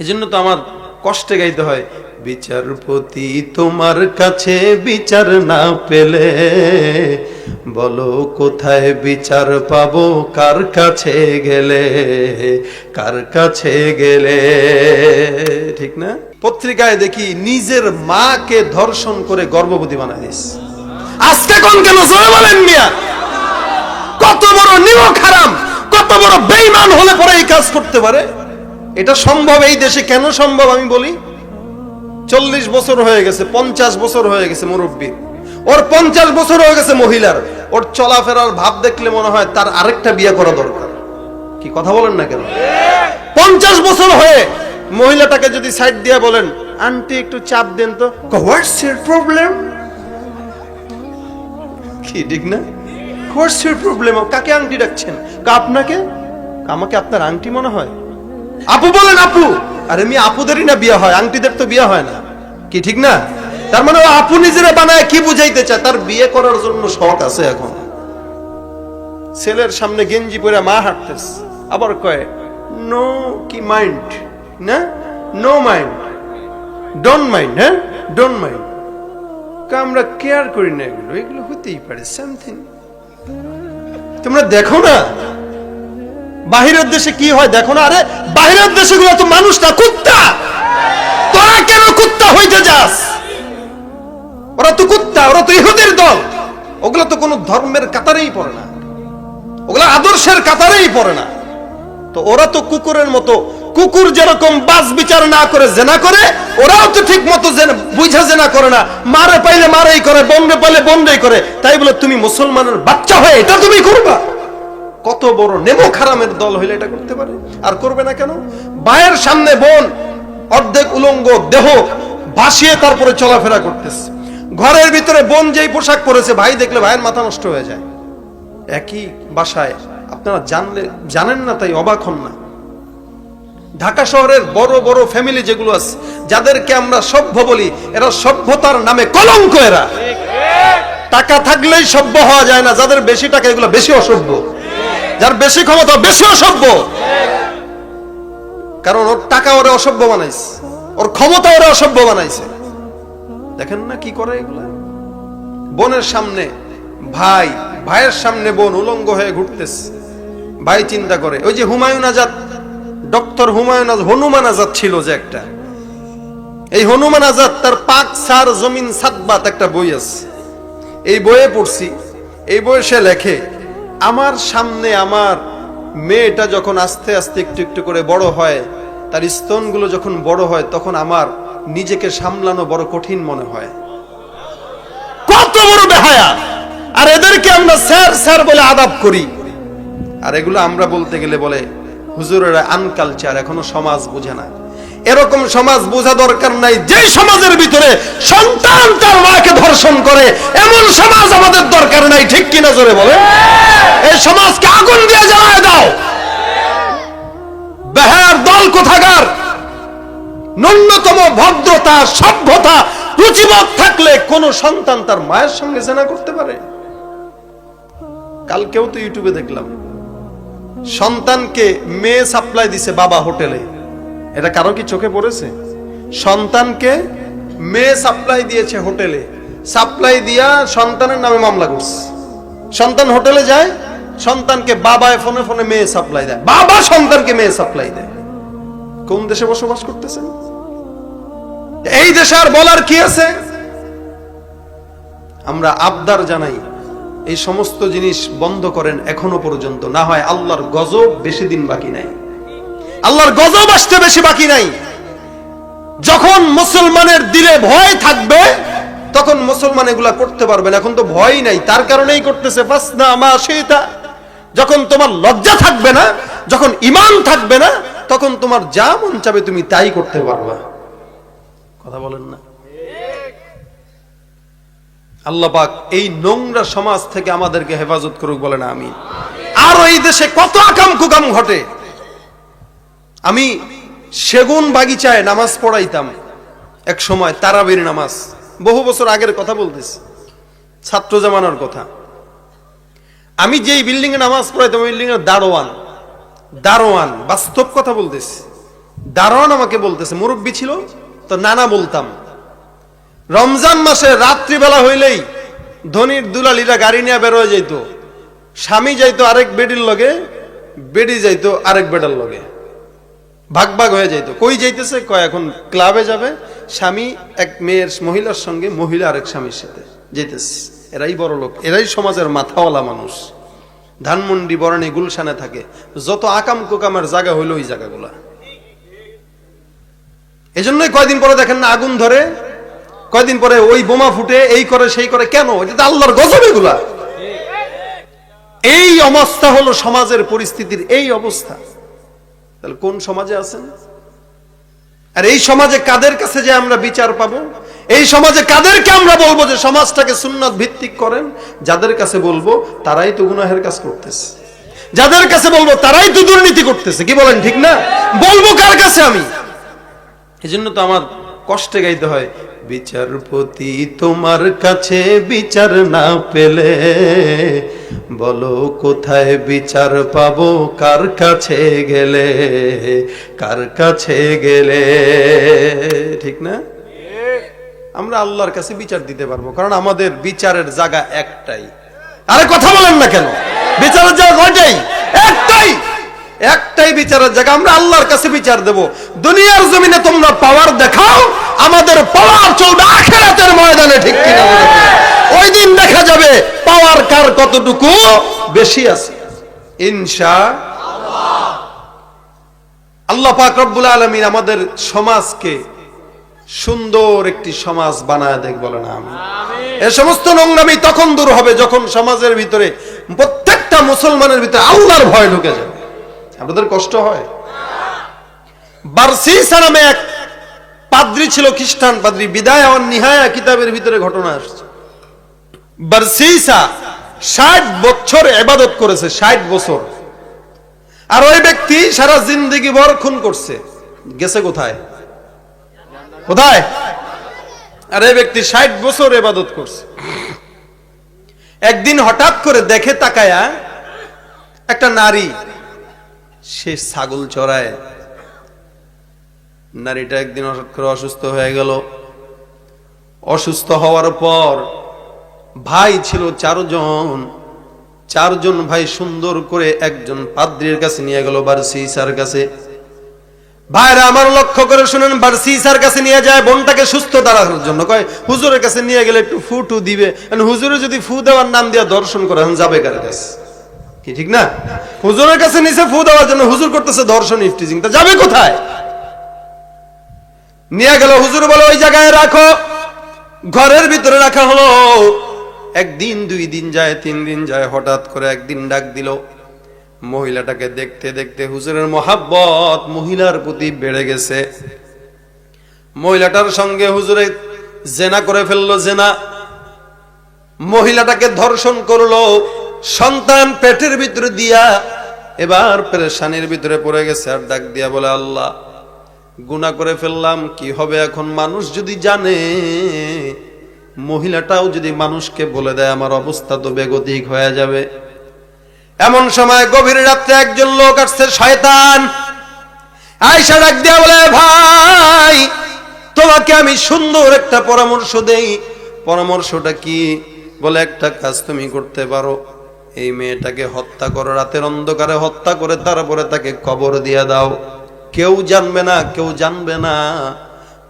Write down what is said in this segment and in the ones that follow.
এই জন্য তো আমার কষ্টে গাইতে হয়, বিচারপতি তোমার কাছে বিচার না পেলে বলো কোথায় বিচার পাবো, কার কাছে গেলে, কার কাছে গেলে? ঠিক না? পত্রিকায় দেখি নিজের মাকে ধর্ষণ করে গর্ভবতী বানাইস আজকে কোন কেন বলেন মিয়া? কত বড় নিমক হারাম, কত বড় বেইমান হলে পরে এই কাজ করতে পারে? এটা সম্ভব এই দেশে? কেন সম্ভব আমি বলি? চল্লিশ বছর হয়ে গেছে, পঞ্চাশ বছর হয়ে গেছে মুরব্বী। ওর পঞ্চাশ বছর হয়ে গেছে মহিলার। ওর চলাফেরার ভাব দেখলে মনে হয় তার আরেকটা বিয়ে করা দরকার। কি কথা বলেন না কেন? পঞ্চাশ বছর হয়ে মহিলাটাকে যদি সাইড দিয়ে বলেন, আন্টি, একটু চাপ দেন তো। হোয়াটস ইউর প্রবলেম কি, ঠিক না? হোয়াটস ইউর প্রবলেম কাকে আংটি ডাকছেন? আপনাকে? আমাকে আপনার আংটি মনে হয়? আপু বলেন আপু। আরে আমি আপুদেরই না বিয়ে হয়, আংটিদের তো বিয়ে হয় না। কি, ঠিক না? তার মানে আপু নিজেরা বানায় কি বুঝাইতে চায়? তার বিয়ে করার জন্য শখ আছে এখন। ছেলের সামনে গেঞ্জি পরে মা হাঁটতেছে। আবার কয় নো কি মাইন্ড না? নো মাইন্ড ডোন্ট মাইন্ড হ্যাঁ? ডোন্ট মাইন্ড আমরা কেয়ার করি না এগুলো। এগুলো হতেই পারে সামথিং তোমরা দেখো না? বাহিরের দেশে কি হয় দেখো না? আরে, বাহিরের দেশে গুলো তো মানুষ না কুত্তা। তোরা কেন কুত্তা হইতে যাস? ওরা তো কুত্তা, ওরা তো ইহুদের দল। ওগুলো তো কোনো ধর্মের কাতারেই পড়ে না। ওগুলো আদর্শের কাতারেই পড়ে না। তো ওরা তো কুকুরের মতো, কুকুর যেরকম বাস বিচার না করে, জেনা করে, ওরাও তো ঠিক মতো বুঝা জেনা করে না। মারে পাইলে মারেই করে, বন্ডে পাইলে বন্ডেই করে। তাই বলে, তুমি মুসলমানের বাচ্চা হয়ে এটা তুমি করবা। কত বড় নেমো খারামের দল হইলে এটা করতে পারে? আর করবে না কেন? বায়ের সামনে বোন, অর্ধেক উলঙ্গ দেহ ভাসিয়ে তারপরে চলাফেরা করতেছে। ঘরের ভিতরে বোন যেই পোশাক পরেছে, ভাই দেখলে ভাইয়ের মাথা নষ্ট হয়ে যায়। একই বাসায়, আপনারা জানলে, জানেন না তাই অবাক হন না। ঢাকা শহরের বড় বড় ফ্যামিলি যেগুলো আছে, যাদেরকে আমরা সভ্য বলি, এরা সভ্যতার নামে কলঙ্ক এরা। টাকা থাকলেই সভ্য হওয়া যায় না, যাদের বেশি টাকা, এগুলো বেশি অসভ্য। যার বেশি ক্ষমতা, বেশি অসভ্য। কারণ ওর টাকা ওরে অসভ্য বানাইছে। ওর ক্ষমতা ওরে অসভ্য বানাইছে। দেখেন না কি করে এগুলা? বোনের সামনে ভাই, ভাইয়ের সামনে বোন উলঙ্গ হয়ে ঘুরতেছে। ভাই চিন্তা করে, ওই যে হুমায়ুন আজাদ, ডক্টর হুমায়ুন আজাদ, হনুমান আজাদ ছিল যে একটা। এই হনুমান আজাদ তার পাক, সার, জমিন সাতবাত একটা বই আছে। এই বইয়ে পড়ছি। এই বইয়ে সে লেখে আমার সামনে আমার মেয়েটা যখন আস্তে আস্তে একটু একটু করে বড় হয়, তার স্তনগুলো যখন বড় হয়, তখন আমার নিজেকে সামলানো বড় কঠিন মনে হয়। কত বড় বেহায়া! আর এদেরকে আমরা স্যার স্যার বলে আদাব করি। আর এগুলো আমরা বলতে গেলে বলে, হুজুরেরা আনকালচার এখনও সমাজ বোঝে না। এরকম সমাজ বোঝা দরকার নাই। যে সমাজের ভিতরে সন্তান তার মাকে ধর্ষণ করে, এমন সমাজ আমাদের দরকার নাই, ঠিক কিনা জোরে বলে এই সমাজকে আগুন দিয়ে জ্বালায় দাও। বেহার দল কোথাকার? ন্যূনতম ভদ্রতা, সভ্যতা, রুচিবোধ থাকলে কোন সন্তান তার মায়ের সঙ্গে জেনা করতে পারে? কালকেও তো ইউটিউবে দেখলাম। সন্তানকে মেয়ে সাপ্লাই দিছে বাবা হোটেলে। এটা কারও কি চোখে পড়েছে? সন্তানকে মেয়ে সাপ্লাই দিয়েছে হোটেলে। সাপ্লাই দিয়া সন্তানের নামে মামলা করছে। সন্তান হোটেলে যায়, সন্তানকে বাবায় ফোনে ফোনে মেয়ে সাপ্লাই দেয়। বাবা সন্তানকে মেয়ে সাপ্লাই দেয়। কোন দেশে বসবাস করতেছেন? এই দেশে আর বলার কি আছে? আমরা আবদার জানাই, এই সমস্ত জিনিস বন্ধ করেন এখনও পর্যন্ত। না হয় আল্লাহর গজব বেশি দিন বাকি নাই। আল্লাহর গজব আসতে বেশি বাকি নাই। যখন মুসলমানের দিলে ভয় থাকবে, তখন মুসলমান এগুলা করতে পারবেন এখন তো ভয় নাই। তার কারণেই করতেছে, ফাসনা মা সেইটা যখন তোমার লজ্জা থাকবে না, যখন ইমান থাকবে না, তখন তোমার যা মন চাবে তুমি তাই করতে পারবা। কথা বলেন না। আল্লাহ পাক এই নোংরা সমাজ থেকে আমাদেরকে হেফাজত করুক বলে না আমি আর এই দেশে কত আকাম কুকাম ঘটে। আমি সেগুন বাগিচায় নামাজ পড়াইতাম এক সময়, তারাবির নামাজ। বহু বছর আগের কথা বলতেছি, ছাত্র জামানার কথা। আমি যেই বিল্ডিং এ নামাজ পড়াইতাম, ওই বিল্ডিং এর দারোয়ান দারোয়ান, বাস্তব কথা বলতেছি। দারোয়ান আমাকে বলতেছে, মুরব্বী ছিল, তো নানা বলতাম। রমজান মাসে রাত্রিবেলা হইলেই ধনির দুলালিরা গাড়ি নিয়ে বেরোয় যাইত। স্বামী যাইতো আরেক বেডির লগে, বেডি যাইতো আরেক বেডার লগে। ভাগ ভাগ হয়ে যাইতো। কই যাইতেছে? কয়, এখন ক্লাবে যাবে। স্বামী এক মেয়ের মহিলার সঙ্গে মহিলা আরেক স্বামীর সাথে যাইতেছে। এরাই বড় লোক, এরাই সমাজের মাথাওয়ালা মানুষ। ধানমন্ডি বরণী গুলশানে থাকে। যত আকাম কুকামের জায়গা হইল ওই জায়গাগুলা। এই জন্যই কয়দিন পরে দেখেন না আগুন ধরে? কয়দিন পরে ওই বোমা ফুটে, এই করে, সেই করে, কেন? আল্লাহর গজব এগুলা। এই অবস্থা হলো সমাজের পরিস্থিতির এই অবস্থা। তাহলে কোন সমাজে আছেন? আর এই সমাজে কাদের কাছে যে আমরা বিচার পাবো? এই সমাজে কাদেরকে আমরা বলব যে সমাজটাকে সুন্নত ভিত্তিক করেন? যাদের কাছে বলব, তারাই তো গুনাহের কাজ করতেছে। যাদের কাছে বলব, তারাই তো দুর্নীতি করতেছে। কি বলেন, ঠিক না? বলব কার কাছে আমি? এই জন্য তো আমার কষ্টে গাইতে হয়। বিচারপতি তোমার কাছে বিচার না পেলে, বলো কোথায় বিচার পাবো, কার কাছে গেলে, কার কাছে গেলে? ঠিক না? আমরা আল্লাহর কাছে বিচার দিতে পারব, কারণ আমাদের বিচারের জায়গা একটাই। আরে কথা বলেন না কেন? বিচারের জায়গা কয়টাই? একটাই! একটাই বিচারের জায়গা আমরা আল্লাহর কাছে বিচার দেব। দুনিয়ার জমিনে তোমরা পাওয়ার দেখাও আমাদের পাওয়ার চলবে আখেরাতের ময়দানে ঠিক কিনা ওই দিন দেখা যাবে পাওয়ার কার কতটুকু বেশি আছে। ইনশা আল্লাহ। পাক রব্বুল আলমিন আমাদের সমাজকে সুন্দর একটি সমাজ বানায় দেখ বলে না। আমি এ সমস্ত নোংরামি তখন দূর হবে যখন সমাজের ভিতরে প্রত্যেকটা মুসলমানের ভিতরে আল্লাহর ভয় ঢুকে যাবে। আপনাদের কষ্ট হয়। বারসিসা নামে এক পাদ্রি ছিল খ্রিস্টান পাদ্রি, বিদায় আর নিহায়া কিতাবের ভিতরে ঘটনা আসছে। বারসিসা ষাট বছর এবাদত করেছে, ষাট বছর। আর ওই ব্যক্তি সারা জিন্দগি ভর খুন করছে। গেছে কোথায়? কোথায়? আর এই ব্যক্তি ষাট বছর এবাদত করছে। একদিন হঠাৎ করে দেখে তাকায়া একটা নারী সে ছাগল চড়ায়। নারীটা একদিন হঠাৎ করে অসুস্থ হয়ে গেল। অসুস্থ হওয়ার পর ভাই ছিল চারজন। চারজন ভাই সুন্দর করে একজন পাদ্রির কাছে নিয়ে গেল বারসি স্যার কাছে। ভাইরা আমার লক্ষ্য করে শুনেন বারসি স্যার কাছে নিয়ে যায়, বোনটাকে সুস্থ দাঁড়ানোর জন্য। কয়, হুজুরের কাছে নিয়ে গেলে একটু ফু টু দিবে হুজুরে যদি ফু দেওয়ার নাম দিয়ে দর্শন করেন, যাবে কার কাছে? কি ঠিক না? হুজুরের কাছে নিচে ফু দেওয়ার জন্য হুজুর করতেছে তা যাবে কোথায়? নিয়ে গেল হুজুর, বলে ওই জায়গায় রাখো। ঘরের ভিতরে রাখা হলো। একদিন, দুই দিন যায়, তিন দিন যায়, হঠাৎ করে একদিন ডাক দিল। মহিলাটাকে দেখতে দেখতে হুজুরের মহাব্বত মহিলার প্রতি বেড়ে গেছে। মহিলাটার সঙ্গে হুজুরে জেনা করে ফেলল, জেনা। মহিলাটাকে ধর্ষণ করল। সন্তান পেটের ভিতরে দিয়া এবার পেরেশানির ভিতরে পড়ে গেছে আর ডাক দিয়া বলে, আল্লাহ গুণা করে ফেললাম, কি হবে এখন? মানুষ যদি জানে, মহিলাটাও যদি মানুষকে বলে দেয়, আমার অবস্থা তো বেগতিক হয়ে যাবে। এমন সময় গভীর রাত্রে একজন লোক আসছে, শয়তান। আয়সা ডাক দিয়া বলে, ভাই, তোমাকে আমি সুন্দর একটা পরামর্শ দেই। পরামর্শটা কি? বলে, একটা কাজ তুমি করতে পারো। এই মেয়েটাকে হত্যা করো, রাতের অন্ধকারে হত্যা করে তারপরে তাকে কবর দিয়ে দাও। কেউ জানবে না, কেউ জানবে না।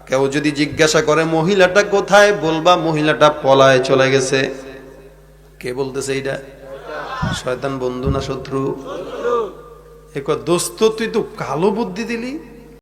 কেউ যদি জিজ্ঞাসা করে, মহিলাটা কোথায়? বলবা, মহিলাটা পলায় চলে গেছে। কে বলতেছে এইটা? শয়তান বন্ধু না শত্রু? এক দোস্ত, তুই তো কালো বুদ্ধি দিলি।